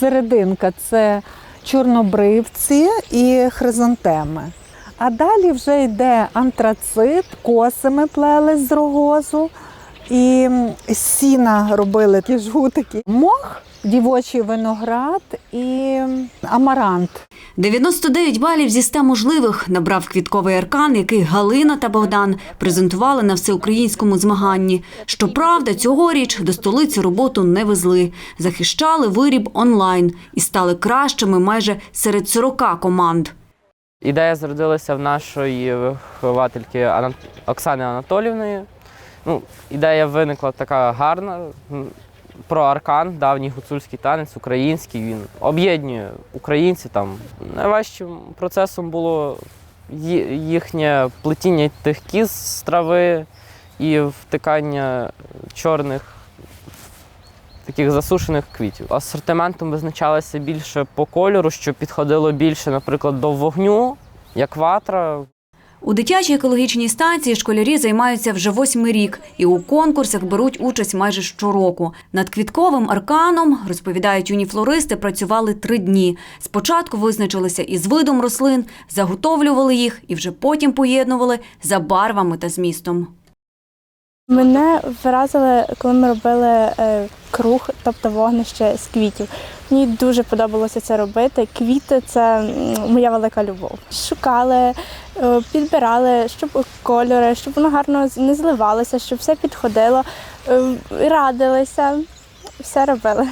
серединка це чорнобривці і хризантеми. А далі вже йде антрацит, коси ми плели з рогозу і сіна робили ті жгутики. Мох, дівочий виноград і амарант. 99 балів зі 100 можливих набрав квітковий аркан, який Галина та Богдан презентували на всеукраїнському змаганні. Щоправда, цьогоріч до столиці роботу не везли. Захищали виріб онлайн і стали кращими майже серед 40 команд. Ідея зародилася в нашої виховательки Оксани Анатолівної. Ну, ідея виникла така гарна. Про аркан, давній гуцульський танець, український. Він об'єднує українців. Там найважчим процесом було їхнє плетіння тих кіз з трави і втикання чорних таких засушених квітів. Асортиментом визначалося більше по кольору, що підходило більше, наприклад, до вогню, як ватра. У дитячій екологічній станції школярі займаються вже восьмий рік і у конкурсах беруть участь майже щороку. Над квітковим арканом, розповідають юні флористи, працювали три дні. Спочатку визначилися із видом рослин, заготовлювали їх і вже потім поєднували за барвами та змістом. Мене вразили, коли ми робили е, круг, тобто вогнище з квітів. Мені дуже подобалося це робити. Квіти це моя велика любов. Шукали, е, підбирали, щоб кольори, щоб воно гарно не зливалося, щоб все підходило, е, радилися, все робили.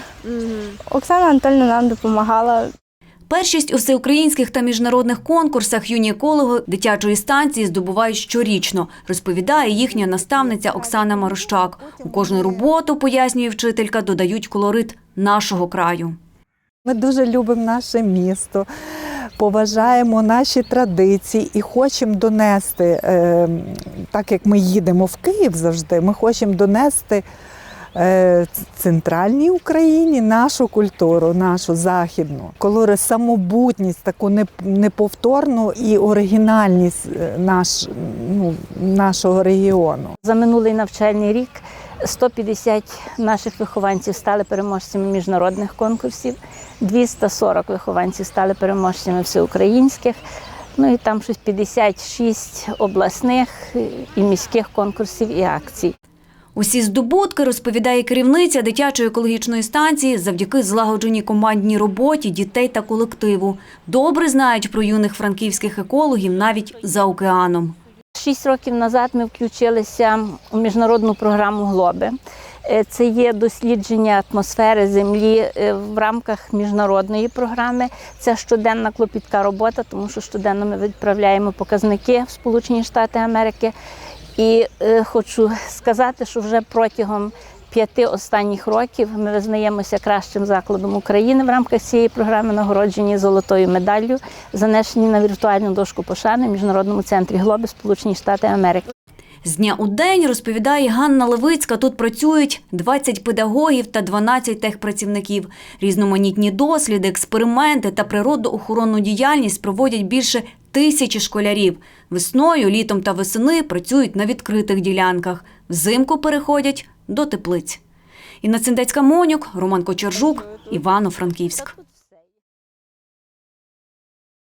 Оксана Анатольовна нам допомагала. Першість у всеукраїнських та міжнародних конкурсах юні екологи дитячої станції здобувають щорічно, розповідає їхня наставниця Оксана Марощак. У кожну роботу, пояснює вчителька, додають колорит нашого краю. Ми дуже любимо наше місто, поважаємо наші традиції і хочемо донести, е, так як ми їдемо в Київ завжди, ми хочемо донести центральній Україні нашу культуру, нашу західну, колори самобутність, таку неповторну і оригінальність е, наш, ну, нашого регіону. За минулий навчальний рік 150 наших вихованців стали переможцями міжнародних конкурсів, 240 вихованців стали переможцями всеукраїнських. Ну і там щось 56 обласних і міських конкурсів і акцій. Усі здобутки, розповідає керівниця дитячої екологічної станції, завдяки злагодженій командній роботі дітей та колективу. Добре знають про юних франківських екологів навіть за океаном. Шість років назад ми включилися у міжнародну програму Глоби. Е, Це є дослідження атмосфери Землі е, в рамках міжнародної програми. Це щоденна клопітка робота, тому що щоденно ми відправляємо показники в Сполучені Штати Америки. І е, хочу сказати, що вже протягом п'яти останніх років ми визнаємося кращим закладом України в рамках цієї програми, нагороджені золотою медаллю, занесені на віртуальну дошку пошани в міжнародному центрі Глоби Сполучені Штати Америки. З дня у день, розповідає Ганна Левицька, тут працюють 20 педагогів та 12 техпрацівників. Різноманітні досліди, експерименти та природоохоронну діяльність проводять більше тисячі школярів. Весною, літом та весени працюють на відкритих ділянках. Взимку переходять до теплиць. Інна Циндецька Монюк, Роман Кочержук, Івано-Франківськ.